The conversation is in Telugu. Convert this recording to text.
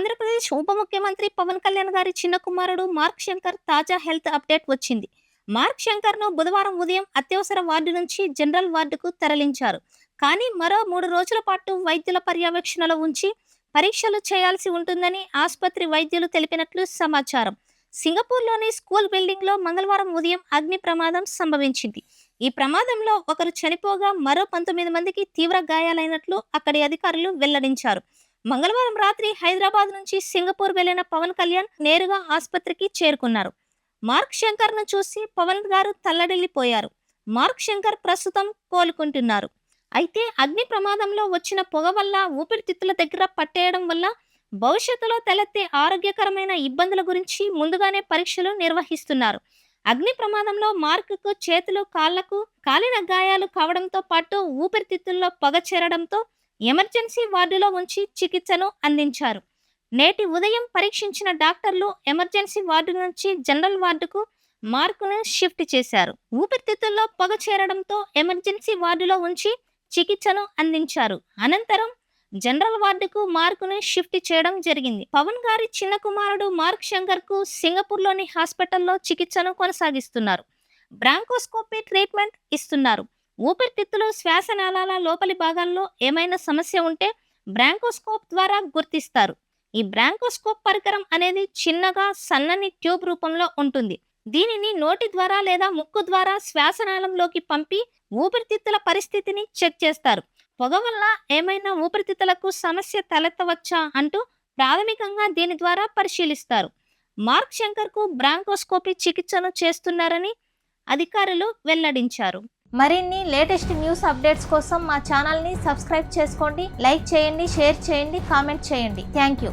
ఆంధ్రప్రదేశ్ ఉప ముఖ్యమంత్రి పవన్ కళ్యాణ్ గారి చిన్న కుమారుడు మార్క్ శంకర్ తాజా హెల్త్ అప్డేట్ వచ్చింది. మార్క్ శంకర్ను బుధవారం ఉదయం అత్యవసర వార్డు నుంచి జనరల్ వార్డుకు తరలించారు. కానీ మరో మూడు రోజుల పాటు వైద్యుల పర్యవేక్షణలో ఉంచి పరీక్షలు చేయాల్సి ఉంటుందని ఆసుపత్రి వైద్యులు తెలిపినట్లు సమాచారం. సింగపూర్లోని స్కూల్ బిల్డింగ్లో మంగళవారం ఉదయం అగ్ని ప్రమాదం సంభవించింది. ఈ ప్రమాదంలో ఒకరు చనిపోగా మరో పంతొమ్మిది మందికి తీవ్ర గాయాలైనట్లు అక్కడి అధికారులు వెల్లడించారు. మంగళవారం రాత్రి హైదరాబాద్ నుంచి సింగపూర్ వెళ్ళిన పవన్ కళ్యాణ్ నేరుగా ఆసుపత్రికి చేరుకున్నారు. మార్క్ శంకర్ను చూసి పవన్ గారు తల్లడిల్లిపోయారు. మార్క్ శంకర్ ప్రస్తుతం కోలుకుంటున్నారు. అయితే అగ్ని ప్రమాదంలో వచ్చిన పొగ వల్ల ఊపిరితిత్తుల దగ్గర పట్టేయడం వల్ల భవిష్యత్తులో తలెత్తే ఆరోగ్యకరమైన ఇబ్బందుల గురించి ముందుగానే పరీక్షలు నిర్వహిస్తున్నారు. అగ్ని ప్రమాదంలో మార్కుకు చేతులు కాళ్ళకు కాలిన గాయాలు కావడంతో పాటు ఊపిరితిత్తుల్లో పొగ చేరడంతో ఎమర్జెన్సీ వార్డులో ఉంచి చికిత్సను అందించారు. నేటి ఉదయం పరీక్షించిన డాక్టర్లు ఎమర్జెన్సీ వార్డు నుంచి జనరల్ వార్డుకు మార్కును షిఫ్ట్ చేశారు. ఊపిరితిత్తుల్లో పొగ చేరడంతో ఎమర్జెన్సీ వార్డులో ఉంచి చికిత్సను అందించారు. అనంతరం జనరల్ వార్డుకు మార్కును షిఫ్ట్ చేయడం జరిగింది. పవన్ గారి చిన్న కుమారుడు మార్క్ శంకర్కు సింగపూర్లోని హాస్పిటల్లో చికిత్సను కొనసాగిస్తున్నారు. బ్రాంకోస్కోపీ ట్రీట్మెంట్ ఇస్తున్నారు. ఊపిరితిత్తులు శ్వాసనాళాల లోపలి భాగాల్లో ఏమైనా సమస్య ఉంటే బ్రాంకోస్కోప్ ద్వారా గుర్తిస్తారు. ఈ బ్రాంకోస్కోప్ పరికరం అనేది చిన్నగా సన్నని ట్యూబ్ రూపంలో ఉంటుంది. దీనిని నోటి ద్వారా లేదా ముక్కు ద్వారా శ్వాసనాళంలోకి పంపి ఊపిరితిత్తుల పరిస్థితిని చెక్ చేస్తారు. పొగ వల్ల ఏమైనా ఊపిరితిత్తులకు సమస్య తలెత్తవచ్చా అంటూ ప్రాథమికంగా దీని ద్వారా పరిశీలిస్తారు. మార్క్ శంకర్కు బ్రాంకోస్కోపీ చికిత్సను చేస్తున్నారని అధికారులు వెల్లడించారు. మరిన్ని లేటెస్ట్ న్యూస్ అప్డేట్స్ కోసం మా ఛానల్ని సబ్స్క్రైబ్ చేసుకోండి లైక్ చేయండి షేర్ చేయండి కామెంట్ చేయండి. Thank you.